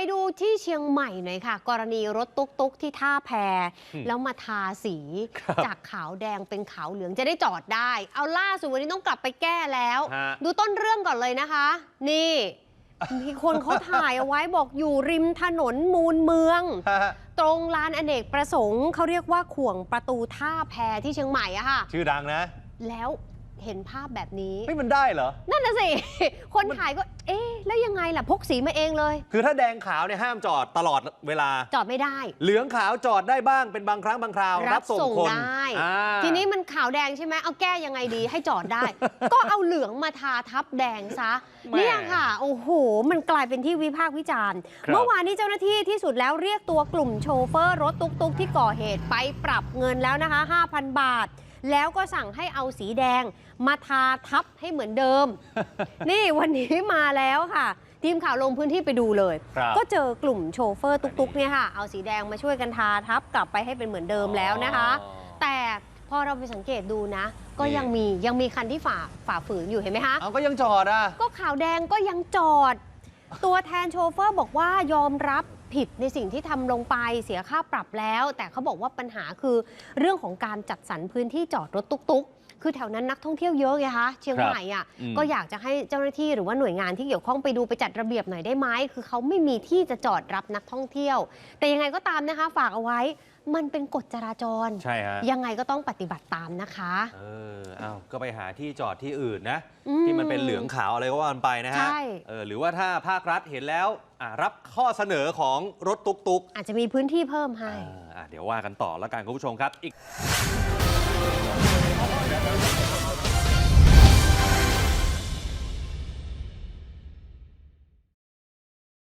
ไปดูที่เชียงใหม่หน่อยค่ะ กรณีรถตุ๊กๆที่ท่าแพอืมแล้วมาทาสีครับจากขาวแดงเป็นขาวเหลืองจะได้จอดได้ เอาล่าสุดวันนี้ต้องกลับไปแก้แล้วฮะดูต้นเรื่องก่อนเลยนะคะ นี่มีคนเขาถ่ายเอาไว้บอกอยู่ริมถนนมูลเมือง ตรงลานอเนกประสงค์เขาเรียกว่าข่วงประตูท่าแพที่เชียงใหม่อะค่ะ ชื่อดังนะ แล้วเห็นภาพแบบนี้เฮ้ยมันได้เหรอ นั่นน่ะสิ คนถ่ายก็ เอ๊ะ แล้วยังไงล่ะพกสีมาเองเลย คือถ้าแดงขาวเนี่ยห้ามจอดตลอดเวลา จอดไม่ได้ เหลืองขาวจอดได้บ้างเป็นบางครั้งบางคราว รับส่งคนได้อ่าทีนี้มันขาวแดงใช่ไหมเอาแก้ยังไงดีให้จอดได้ ก็เอาเหลืองมาทาทับแดงซะแหม่เนี่ยค่ะ โอ้โห มันกลายเป็นที่วิพากษ์วิจารณ์ครับเมื่อวานนี้เจ้าหน้าที่ที่สุดแล้วเรียกตัวกลุ่มโชเฟอร์รถตุกๆ ที่ก่อเหตุไปปรับเงินแล้วนะคะ 5,000 บาท แล้วก็สั่งให้เอาสีแดง มาทาทับให้เหมือนเดิม นี่วันนี้มาแล้วค่ะ ทีมข่าวลงพื้นที่ไปดูเลย ครับก็เจอกลุ่มโชเฟอร์ตุกๆเนี่ยค่ะ เอาสีแดงมาช่วยกันทาทับกลับไปให้เป็นเหมือนเดิมแล้วนะคะ อ๋อ แต่พอเราไปสังเกตดูนะ ก็นี่ยังมียังมีคันที่ฝ่าฝ่าฝืนอยู่เห็นไหมคะ เอาก็ยังจอดอะ ก็ขาวแดงก็ยังจอด ตัวแทนโชเฟอร์บอกว่ายอมรับ ผิดในสิ่งที่ทำลงไปเสียค่าปรับแล้ว แต่เขาบอกว่าปัญหาคือเรื่องของการจัดสรรพื้นที่จอดรถตุกๆ คือแถวนั้นนักท่องเที่ยวเยอะไงคะเชียงใหม่อะอืมก็อยากจะให้เจ้าหน้าที่หรือว่าหน่วยงานที่เกี่ยวข้องไปดูไปจัดระเบียบหน่อยได้ไหมคือเขาไม่มีที่จะจอดรับนักท่องเที่ยว แต่ยังไงก็ตามนะคะฝากเอาไว้ มันเป็นกฎจราจร ใช่ฮะ ยังไงก็ต้องปฏิบัติตามนะคะ เออเอาก็ไปหาที่จอดที่อื่นนะ อืมที่มันเป็นเหลืองขาวอะไรก็ว่ากันไปนะฮะใช่ เออหรือว่าถ้าภาครัฐเห็นแล้วอะรับข้อเสนอของรถตุกอาจจะมีพื้นที่เพิ่มๆให้ อ่าอะเดี๋ยวว่ากันต่อแล้วกันคุณผู้ชมครับอีก